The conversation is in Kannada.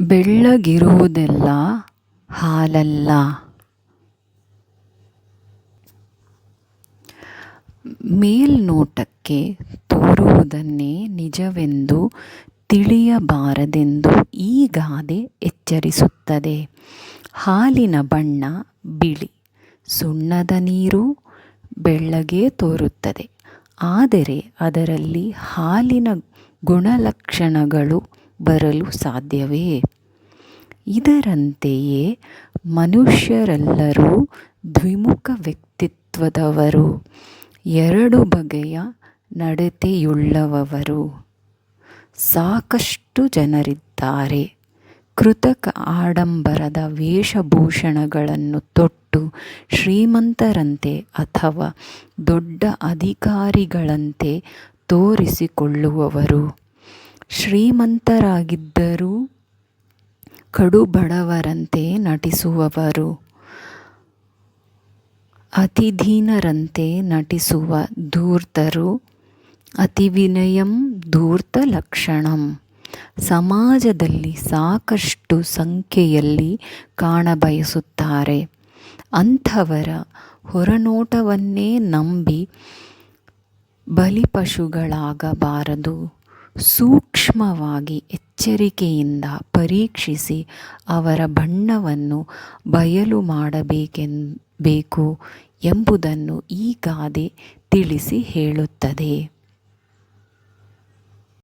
ಬೆಳ್ಳಗಿರುವುದೆಲ್ಲ ಹಾಲಲ್ಲ. ಮೇಲ್ನೋಟಕ್ಕೆ ತೋರುವುದನ್ನೇ ನಿಜವೆಂದು ತಿಳಿಯಬಾರದೆಂದು ಈ ಗಾದೆ ಎಚ್ಚರಿಸುತ್ತದೆ. ಹಾಲಿನ ಬಣ್ಣ ಬಿಳಿ, ಸುಣ್ಣದ ನೀರು ಬೆಳ್ಳಗೆ ತೋರುತ್ತದೆ. ಆದರೆ ಅದರಲ್ಲಿ ಹಾಲಿನ ಗುಣಲಕ್ಷಣಗಳು ಬರಲು ಸಾಧ್ಯವೇ? ಇದರಂತೆಯೇ ಮನುಷ್ಯರೆಲ್ಲರೂ ದ್ವಿಮುಖ ವ್ಯಕ್ತಿತ್ವದವರು, ಎರಡು ಬಗೆಯ ನಡತೆಯುಳ್ಳವರು ಸಾಕಷ್ಟು ಜನರಿದ್ದಾರೆ. ಕೃತಕ ಆಡಂಬರದ ವೇಷಭೂಷಣಗಳನ್ನು ತೊಟ್ಟು ಶ್ರೀಮಂತರಂತೆ ಅಥವಾ ದೊಡ್ಡ ಅಧಿಕಾರಿಗಳಂತೆ ತೋರಿಸಿಕೊಳ್ಳುವವರು. ಶ್ರೀಮಂತರಾಗಿದ್ದರೂ ಕಡುಬಡವರಂತೆ ನಟಿಸುವವರು, ಅತಿಧೀನರಂತೆ ನಟಿಸುವ ಧೂರ್ತರು, ಅತಿವಿನಯಂ ಧೂರ್ತ ಲಕ್ಷಣಂ. ಸಮಾಜದಲ್ಲಿ ಸಾಕಷ್ಟು ಸಂಖ್ಯೆಯಲ್ಲಿ ಕಾಣಬಯಸುತ್ತಾರೆ. ಅಂಥವರ ಹೊರನೋಟವನ್ನೇ ನಂಬಿ ಬಲಿಪಶುಗಳಾಗಬಾರದು. ಸೂಕ್ಷ್ಮವಾಗಿ ಎಚ್ಚರಿಕೆಯಿಂದ ಪರೀಕ್ಷಿಸಿ ಅವರ ಬಣ್ಣವನ್ನು ಬಯಲು ಮಾಡಬೇಕೆನ್ ಬೇಕು ಎಂಬುದನ್ನು ಈ ಗಾದೆ ತಿಳಿಸಿ ಹೇಳುತ್ತದೆ.